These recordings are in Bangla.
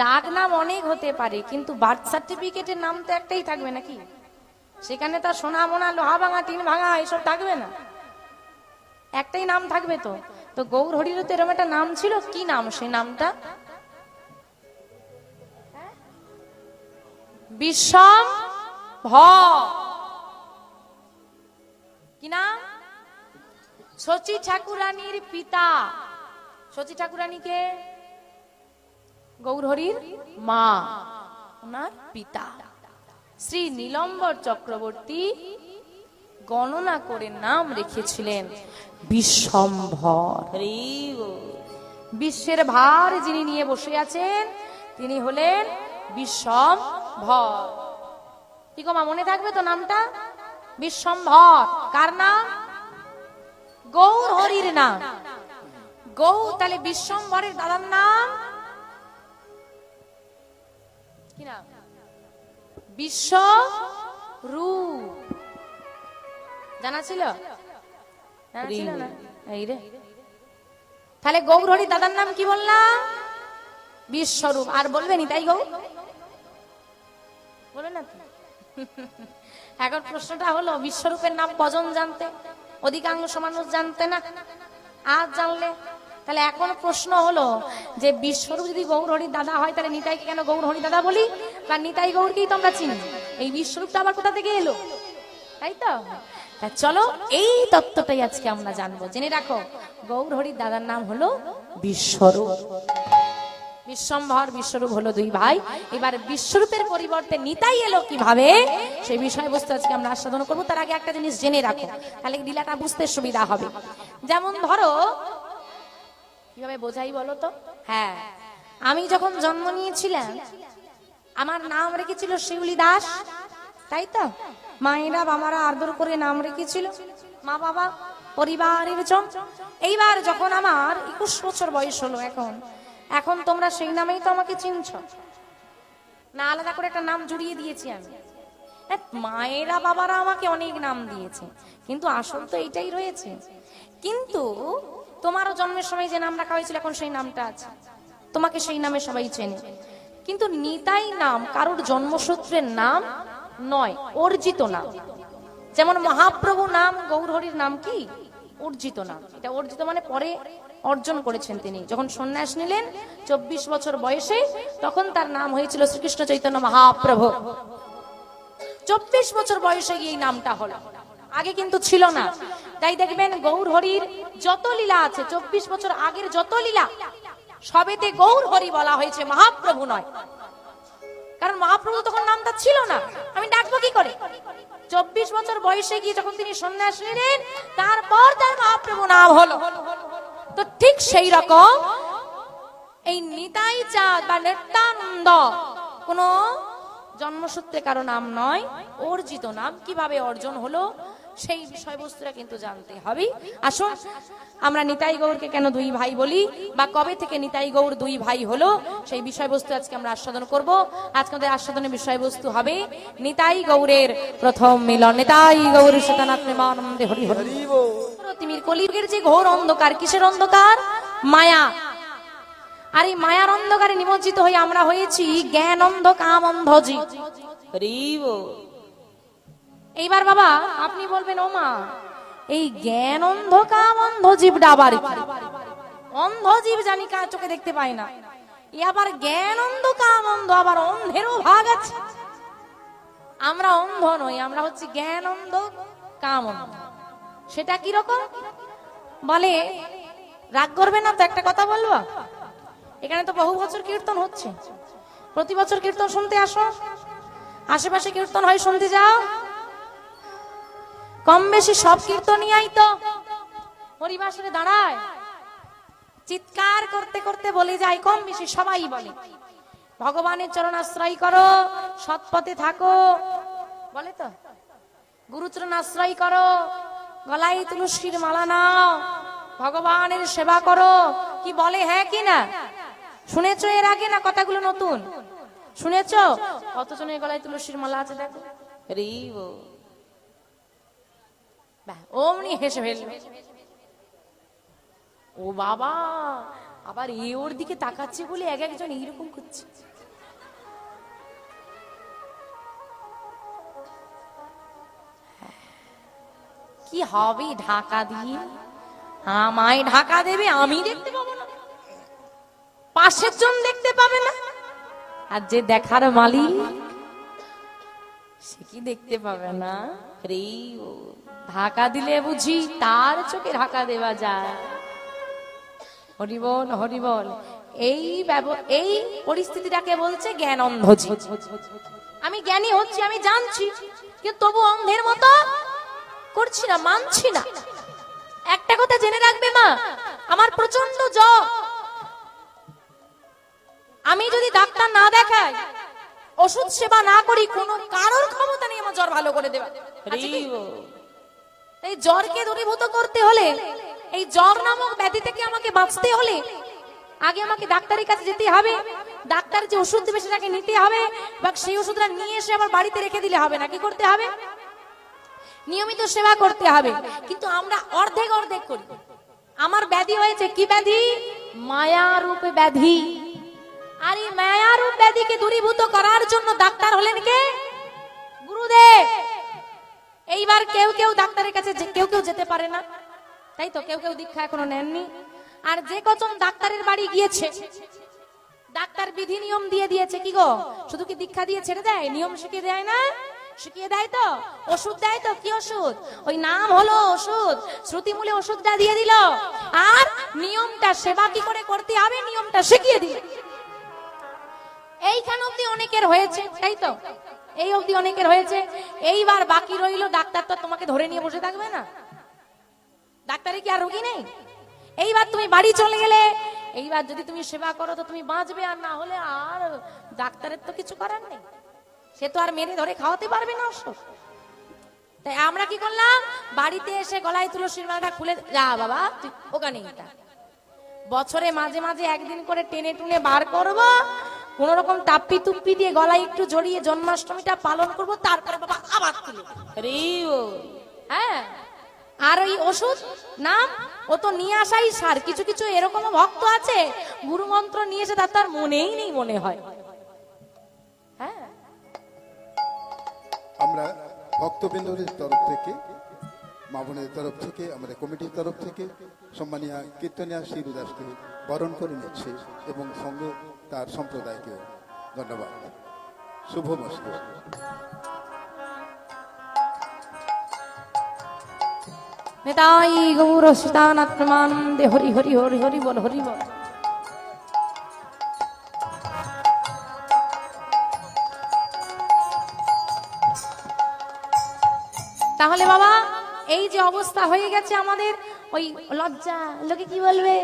ডাক নাম অনেক হতে পারে, কিন্তু বার্থ সার্টিফিকেটের নাম তো একটাই থাকবে নাকি? সেখানে তার সোনা, মোনা, লোহা ভাঙা, টিন ভাঙা, এসব থাকবে না? একটাই নাম থাকবে তো। তো গৌর হরির তো এরকম একটা নাম ছিল? কি নাম সেই নামটা? বিশ্বম ভ। কি নাম? শচী ঠাকুরানীর পিতা। শচী ঠাকুরানীকে গৌরহরির মা, ওনার পিতা। শ্রী নীলম্বর চক্রবর্তী গণনা করে নাম রেখেছিলেন বিশ্বম্ভর। বিশ্বের ভার যিনি নিয়ে বসে আছেন, তিনি হলেন বিশ্বম্ভর। কি গো মা, মনে থাকবে তো নামটা? বিশ্বম্ভর। কার নাম? গৌর হরির নাম। গৌ তাহলে বিশ্বম্ভরের দাদার নাম? কি নাম? বিশ্ব রূপ জানা ছিল? জানা ছিল না? এই রে। তাহলে গৌর হরি দাদার নাম কি বললাম? বিশ্বরূপ। আর বলবেনি তাই গৌ? বলে না এখন প্রশ্নটা হলো বিশ্বরূপের নাম কজন জানতে? অধিকাংশ মানুষ জানতে না? আর জানলে? তাহলে এখন প্রশ্ন হলো যে বিশ্বরূপ যদি গৌর হরির দাদা হয়, তাহলে নিতাইকে কেন গৌর হরি দাদা বলি? বা নিতাই গৌরকেই তো আমরা চিনি। এই বিশ্বরূপটা আবার কোথা থেকে এলো? তাই তো? তা চলো, এই তত্ত্বটাই আজকে আমরা জানব। জেনে রাখো গৌর হরির দাদার নাম হলো বিশ্বরূপ। বিশ্বম্ভর বিশ্বরূপ হলো দুই ভাই। এবার বিশ্বরূপের পরিবর্তে নিতাই এলো কীভাবে? সেই বিষয়বস্তু আজকে আমরা আস্বাদন করব। তার আগে একটা জিনিস জেনে রাখো। তাহলে লীলাটা বুঝতে সুবিধা হবে। যেমন ধরো কীভাবে বোঝাই বলো তো? হ্যাঁ। আমি যখন জন্ম নিয়েছিলাম আমার নাম রেখেছিল শিউলি দাস। তাই তো? মায়েরা বাবারা আদর করে নাম রেখেছিল মা বাবা পরিবারের জন। এইবার যখন আমার একুশ বছর বয়স হলো এখন এখন তোমরা সেই নামেই তো আমাকে চিনছ। না আলাদা করে একটা নাম জুড়িয়ে দিয়েছি আমি। এ, মায়েরা বাবারা আমাকে অনেক নাম দিয়েছে কিন্তু আসল তো এইটাই রয়েছে। কিন্তু তোমারও জন্মের সময় যে নাম রাখা হয়েছিল, এখন সেই নামটা আছে। তোমাকে সেই নামে সবাই চেনে। কিন্তু নিতাই নাম কারোর জন্মসূত্রের নাম নয়, অর্জিত নাম। যেমন মহাপ্রভু নাম, গৌরহরির নাম কি? অর্জিত নাম। এটা অর্জিত মানে পরে অর্জন করেছেন তিনি। যখন সন্ন্যাস নিলেন, চব্বিশ বছর বয়সে, তখন তার নাম হয়েছিল শ্রীকৃষ্ণ চৈতন্য মহাপ্রভু। চব্বিশ বছর বয়সে গিয়ে এই নামটা হলো। আগে কিন্তু ছিল না। তাই দেখবেন গৌর হরির যত লীলা আছে, চব্বিশ বছর আগের যত লীলা, সবেতে গৌর হরি বলা হয়েছে, মহাপ্রভু নয়। কারণ মহাপ্রভু তখন নামটা ছিল না। আমি ডাকবো কি করে? চব্বিশ বছর বয়সে গিয়ে যখন তিনি সন্ন্যাস নিলেন, তারপর তার মহাপ্রভু নাম হলো। তো ঠিক সেই রকম এই নিতাই চাঁদ বা নিত্যানন্দ, কোন জন্মসূত্রে কারও নাম নয়, অর্জিত নাম কীভাবে অর্জন হলো? সেই বিষয়বস্তুটা কিন্তু জানতে হবে। আসুন আমরা নিতাই গৌরকে কেন দুই ভাই বলি বা কবে থেকে নিতাই গৌর দুই ভাই হলো সেই বিষয়বস্তু আজকে আমরা আস্বাদন করব। আজকে আমাদের আস্বাদনের বিষয়বস্তু হবে নিতাই গৌরের প্রথম মিলন। নিতাই গৌর সীতানাথ প্রেমানন্দে হরি হরি। তিমির কলিযুগের যে ঘোর অন্ধকার কিসের অন্ধকার? মায়া। আর এই মায়ার অন্ধকারে নিমজ্জিত হয়ে আমরা হয়েছি জ্ঞান অন্ধ কাম অন্ধ জীব। এইবার বাবা, আপনি বলবেন, ও মা, এই জ্ঞান অন্ধ কাম অন্ধ জীবটা আবার অন্ধ জীব জানি কার চোখে দেখতে পায় না। এ আবার জ্ঞান অন্ধ কাম অন্ধ আবার অন্ধেরও ভাগ আছে। আমরা অন্ধ নই, আমরা হচ্ছে জ্ঞান অন্ধ, কাম অন্ধ। সেটা কি রকম? বলে, রাগ করবে না তো একটা কথা বলব? এখানে তো বহু বছর কীর্তন হচ্ছে। প্রতি বছর কীর্তন শুনতে আসো। আশেপাশে কীর্তন হয়, শুনতে যাও। কম বেশি সব কীর্তনিয়াই তো। হরিবাসরে দাঁড়ায়। চিৎকার করতে করতে বলে যায় কম বেশি সবাই বলে। ভগবানের চরণ আশ্রয় করো সৎপথে থাকো। বলে তো? গুরুচরণ আশ্রয় করো গলায় তুলসীর মালা নাও ভগবানের সেবা করো। কি বলে হ্যাঁ কি না? শুনেছো এর আগে না কথাগুলো নতুন? শুনেছো? কতজনের গলায় তুলসীর মালা আছে দেখো। বাহ, অমনি হেসে ফেলবে ও বাবা, আবার এ ওর দিকে তাকাচ্ছে বলে এক একজন এইরকম করছে। কি হবে ঢাকা দিয়ে আমায় ঢাকা দেবে, আমি দেখতে পাবো না। পাশের জন দেখতে পাবে না। আর যে দেখার মালিক সে কি দেখতে পাবে না? রে ঢাকা দিলে বুঝি তার চোখে ঢাকা দেওয়া যায়। হরিবল হরিবল, এই এই পরিস্থিতিটাকে বলছে জ্ঞান অন্ধ আমি জ্ঞানী হচ্ছি, আমি জানছি, কিন্তু তবু অন্ধের মতো করছি না, মানছি না। একটা কথা জেনে রাখবে মা, আমার প্রচণ্ড জ্বর। আমি যদি ডাক্তার না দেখাই ওষুধ সেবা না করি কোনো কারোর ক্ষমতা নেই আমার জ্বর ভালো করে দেওয়া আছে কি? এই জ্বরকে দূরীভূত করতে হলে এই জ্বর নামক ব্যাধি থেকে আমাকে বাঁচতে হলে আগে আমাকে ডাক্তারের কাছে যেতে হবে। ডাক্তার যে ওষুধ দেবে সেটাকে নিতে হবে বা সেই ওষুধটা নিয়ে এসে আবার বাড়িতে রেখে দিলে হবে না কি করতে হবে? নিয়মিত সেবা করতে হবে। কিন্তু আমরা অর্ধেক অর্ধেক করি। আমার ব্যাধি হয়েছে কি ব্যাধি? মায়া রূপে ব্যাধি। আর এই মায়া রূপ ব্যাধিকে দূরীভূত করার জন্য ডাক্তার হলেন কে? গুরুদেব! এইবার কেউ কেউ ডাক্তারের কাছে কেউ কেউ যেতে পারে না। তাই তো কেউ কেউ দীক্ষা এখনও নেননি। আর যে কজন ডাক্তারের বাড়ি গিয়েছে, ডাক্তার বিধি নিয়ম দিয়ে দিয়েছে কি গো? শুধু কি দীক্ষা দিয়ে ছেড়ে দেয়? নিয়ম শিখিয়ে দেয় না? শিখিয়ে দেয় তো? ওষুধ দেয় তো? কি ওষুধ? ওই নাম হলো ওষুধ। শ্রুতিমূলে ওষুধটা দিয়ে দিল। আর নিয়মটা সেবা কি করে করতে হবে? নিয়মটা শিখিয়ে দিল। এইখান অব্দি অনেকের হয়েছে, তাই তো? এই অবধি অনেকের হয়েছে। এইবার বাকি রইল ডাক্তার তো তোমাকে ধরে নিয়ে বসে থাকবে না। ডাক্তারে কি আর রোগী নেই? এইবার তুমি বাড়ি চলে গেলে, এইবার যদি তুমি সেবা করো তো তুমি বাঁচবে, আর না হলে আর ডাক্তারের তো কিছু করার নেই। সে তো আর মেরে ধরে খাওয়াতে পারবে না অবশ্য। তাই আমরা কি করলাম? বাড়িতে এসে গলায় তুলসীর মালাটা খুলে, যা বাবা ওখানে বছরে মাঝে মাঝে একদিন করে টেনে টুনে বার করব কোন রকম টাপ্পি তুপ্পি দিয়ে গলায় একটু জড়িয়ে জন্মাষ্টমীটা পালন করব তারপরে বাবা আবার তুলে রে হ্যাঁ। আর ওই ওষুধ? নাম? ও তো নিয়ে আসাই সার। কিছু কিছু এরকম ভক্ত আছে গুরু মন্ত্র নিয়ে এসে তার তার মনেই নেই মনে হয়। হ্যাঁ। আমরা ভক্তবৃন্দদের তরফ থেকে মা বোনের তরফ থেকে আমাদের কমিটির তরফ থেকে সম্মানীয় কীর্তনিয়া শিরু দাসকে বরণ করে নিচ্ছে এবং সঙ্গে তার সম্প্রদায়কে ধন্যবাদ। শুভ নেতাই গৌর সীতানাথ প্রমানন্দে হরি হরি হরি হরি বল হরি বল। তাহলে বাবা, এই যে অবস্থা হয়ে গেছে আমাদের, ওই লজ্জা, লোকে কি বলবে?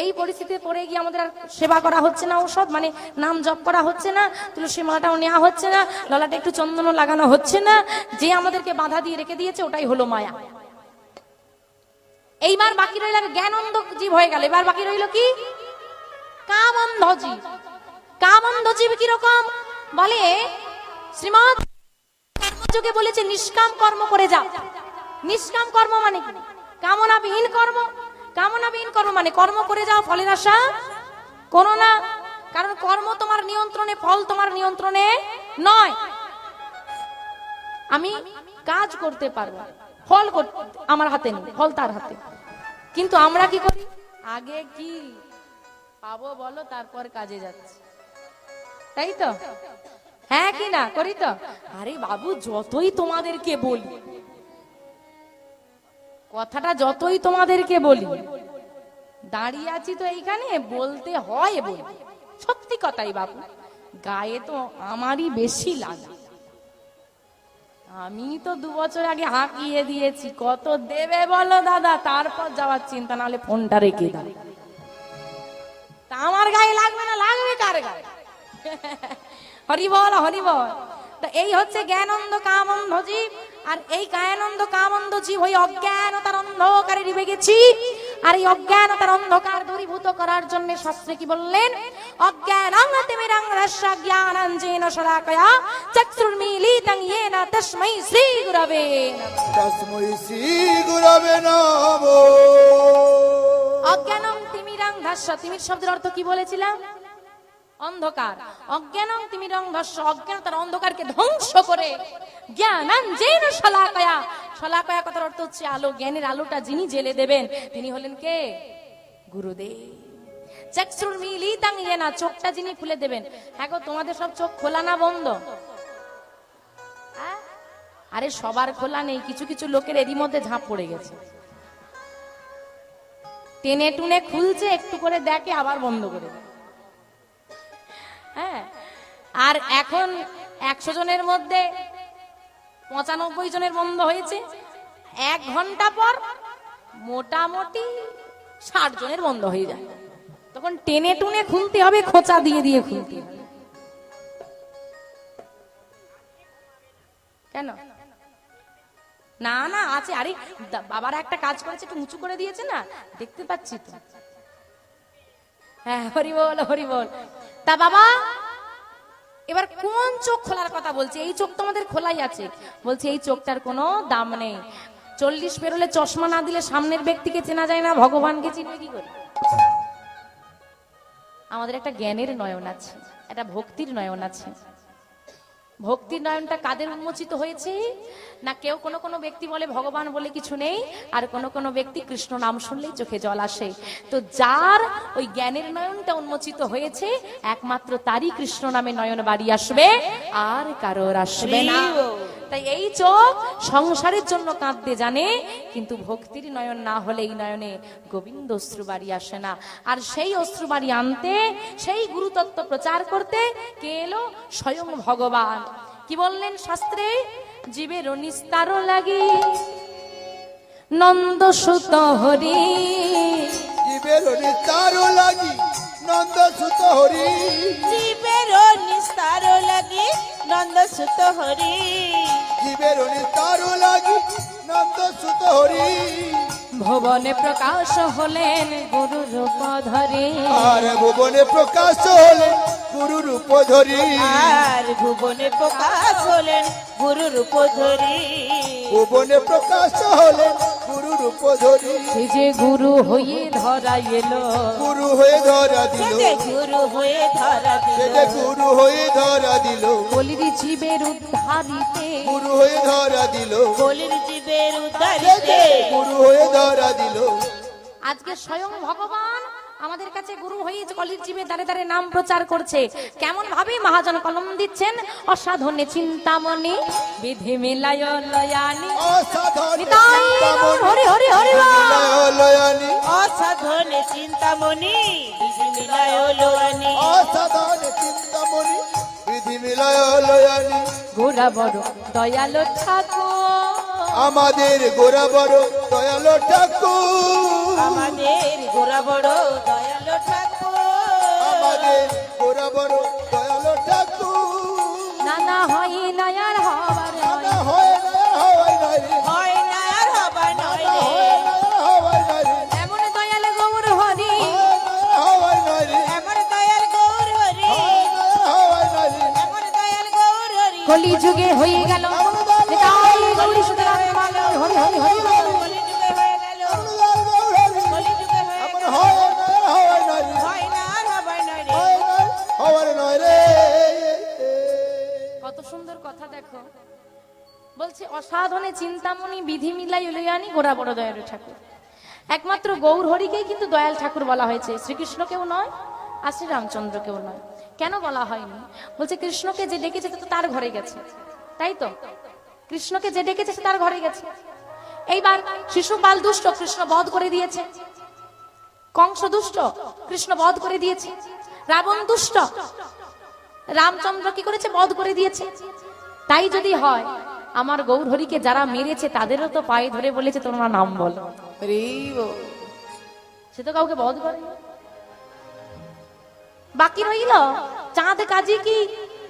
এই পরিস্থিতিতে পড়ে গিয়ে আমাদের আর সেবা করা হচ্ছে না ঔষধ মানে নাম জপ করা হচ্ছে না তুলসী মালাটাও নেওয়া হচ্ছে না, ললাটা একটু চন্দনও লাগানো হচ্ছে না, যে আমাদেরকে বাধা দিয়ে রেখে দিয়েছে ওটাই হলো মায়া। এইবার বাকি রইল আর জ্ঞানন্দ জীব হয়ে গেল, এবার বাকি রইল কি? কামন্ধ জীব। কামন্ধ জীব কীরকম? বলে, শ্রীমৎ কর্মযোগে বলেছে, নিষ্কাম কর্ম করে যাও। নিষ্কাম কর্ম মানে কি? কামনাবিহীন কর্ম। কামনাবিহীন কর্ম মানে কর্ম করে যাও ফলের আশা। করো না, কারণ কর্ম তোমার নিয়ন্ত্রণে, ফল তোমার নিয়ন্ত্রণে নয়। আমি কাজ করতে পারব, ফল আমার হাতে নেই, ফল তার হাতে। কিন্তু আমরা কি করি? আগে কি পাবো বলো, তারপর কাজে যাচ্ছে। তাই তো? হ্যাঁ কি না, করি তো? আরে বাবু, যতই তোমাদেরকে বলি কথাটা যতই তোমাদেরকে বলি, দাঁড়িয়ে আছি তো এইখানে, বলতে হয় বলি। সত্যি কথাই বাবু গায়ে তো আমারই বেশি লাগে। আমি তো দু বছর আগে হাঁকিয়ে দিয়েছি, কত দেবে বলো দাদা? তারপর যাওয়ার চিন্তা, নাহলে ফোনটা রেখে দাও। তা আমার গায়ে লাগবে না, লাগবে কার গায়ে? হরি বল হরি বল তো এই হচ্ছে জ্ঞানন্দ কামন্দ জীব। আর এই কায়ানন্দ কামন্দ জীব ওই অজ্ঞানতার অন্ধকারে ডুবে গেছি। আর এই অজ্ঞানতার অন্ধকার দূরীভূত করার জন্য শাস্ত্রে কি বললেন? অজ্ঞানং তিমিরাং রস্য তস্মৈ শ্রী অজ্ঞানং তিমিরং ভাষ্য তিমির শব্দের অর্থ কি বলেছিলাম? অন্ধকার। অজ্ঞানং তিমির অন্ধস্য অজ্ঞানতার অন্ধকারকে ধ্বংস করে। জ্ঞানাঞ্জেন শলাকয়া। শলাকয়া কথার অর্থ হচ্ছে আলো। জ্ঞানের আলোটা যিনি জেলে দেবেন, তিনি হলেন কে? গুরুদেব। চক্ষুর মিলিতাং না চোখটা যিনি খুলে দেবেন। হ্যাঁ গো, তোমাদের সব চোখ খোলা না বন্ধ? আরে সবার খোলা নেই, কিছু কিছু লোকের এরই মধ্যে ঝাঁপ পড়ে গেছে। টেনে টুনে খুলছে, একটু করে দেখে আবার বন্ধ করে দেয়। হ্যাঁ। আর এখন একশো জনের মধ্যে পঁচানব্বই জনের বন্ধ হয়েছে। এক ঘণ্টা পর মোটামুটি ষাট জনের বন্ধ হয়ে যায়। তখন টেনে টুনে খুলতে হবে, খোঁচা দিয়ে দিয়ে খুলতে কেন? না না, আছে। আরে বাবারা একটা কাজ করেছে, একটু উঁচু করে দিয়েছে না? দেখতে পাচ্ছি তো। হ্যাঁ হরি বল হরি বল তা বাবা, এবার কোন চোখ খোলার কথা বলছে? এই চোখ তো আমাদের খোলাই আছে। বলছে, এই চোখটার কোনো দাম নেই। চল্লিশ পেরোলে চশমা না দিলে সামনের ব্যক্তিকে চেনা যায় না, ভগবানকে চিনবে কি করে? আমাদের একটা জ্ঞানের নয়ন আছে, একটা ভক্তির নয়ন আছে। ভক্তির নয়নটা কাদের উন্মোচিত হয়েছে? না কেউ কোনো কোনো ব্যক্তি বলে ভগবান বলে কিছু নেই, আর কোনো কোনো ব্যক্তি কৃষ্ণ নাম শুনলেই চোখে জল আসে। তো যার ওই জ্ঞানের নয়নটা উন্মোচিত হয়েছে, একমাত্র তারই কৃষ্ণ নামে নয়ন বাড়ি আসবে, আর কারোর আসবে না। তাই এই চোখ সংসারের জন্য কাঁদতে জানে কিন্তু ভক্তির নয়ন না হলে এই নয়নে গোবিন্দ অশ্রু বাড়ি আসে না। আর সেই অশ্রু বাড়ি আনতে সেই গুরুতত্ত্ব প্রচার করতে কে এলো? স্বয়ং ভগবান। কি বললেন শাস্ত্রে? জীবের নিস্তার লাগি নন্দ সুত হরি। জীবের নিস্তার লাগি নন্দ সুত হরি। জীবের নিস্তার লাগি নন্দ সুত হরি। জীবের নিস্তার লাগি নন্দ সুত হরি। ভুবনে প্রকাশ হলেন গুরু রূপ ধরি। আর ভুবনে প্রকাশ হলেন গুরু রূপ ধরি। আর ভুবনে প্রকাশ হলেন গুরু রূপ ধরি। ভুবনে প্রকাশ হলে গুরু রূপ ধরি সে যে গুরু হয়ে ধরা এলো গুরু হয়ে ধরা দিল। সে গুরু হয়ে ধরা সে দিল যে গুরু হয়ে ধরা দিল। বলির জীবের উদ্ধারিতে গুরু হয়ে ধরা দিল। বলির জীবের উদ্ধারিতে। গুরু হয়ে ধরা দিল। আজকে স্বয়ং ভগবান আমাদের কাছে গুরু হয়ে কলির জীবের দ্বারে দ্বারে নাম প্রচার করছে। কেমন ভাবে মহাজন কলম দিচ্ছেন? অসাধনে চিন্তামণি বিধি মিলায় লয়ানি অসাধন নিতাই গৌর হরি হরি হরি অসাধনে চিন্তামণি বিধি মিলায় লোয়ানি অসাধন চিন্তামণি বিধি মিলয় লয়ানি ঘোরা বড় দয়ালো ঠাকুর। আমাদের গোরা বড় দয়ালো ঠাকুর। আমাদের গোরা বড় দয়ালো ঠাকুর। আমাদের গোরা বড় দয়ালো ঠাকুর। নানা হয় নয়ার হবার না হয় না হয় না হয় না আর হবা নয় না রে। হয় না হয় না রে। এমন দয়াল গৌর হরি। হয় না হয় না রে। এমন দয়াল গৌর হরি। হয় না হয় না রে। এমন দয়াল গৌর হরি। কলি যুগে হয়ে গেল। নিতাই গৌরী সুতরাং হরি হরি হরি। বলছে, অসাধনে চিন্তামণি বিধি মিলাই উলয়ানি গোড়া বড় দয়ালু ঠাকুর। একমাত্র গৌর হরিকেই কিন্তু দয়াল ঠাকুর বলা হয়েছে, শ্রীকৃষ্ণকেও নয় আর শ্রীরামচন্দ্রকেও নয়। কেন বলা হয়নি? বলছে, কৃষ্ণকে যে ডেকেছে তো তার ঘরে গেছে। তাই তো? কৃষ্ণকে যে ডেকেছে সে তার ঘরে গেছে। এইবার শিশুপাল দুষ্ট, কৃষ্ণ বধ করে দিয়েছে। কংস দুষ্ট, কৃষ্ণ বধ করে দিয়েছে। রাবণ দুষ্ট, রামচন্দ্র কি করেছে? বধ করে দিয়েছে। তাই যদি হয় আমার গৌরহরিকে যারা মেরেছে তাদেরও তো পায়ে ধরে বলেছে তোমরা নাম বলো। সে তো কাউকে বধ করে বাকি রইল? চাঁদ কাজী কি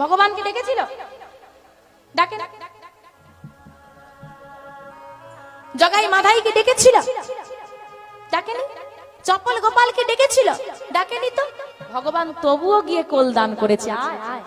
ভগবানকে ডেকেছিল? ডাকে। জগাই মাধাইকে ডেকেছিল? ডাকেনি চপল গোপালকে ডেকেছিল? ডাকেনি তো। ভগবান তবুও গিয়ে কোল দান করেছে। আয় আয়।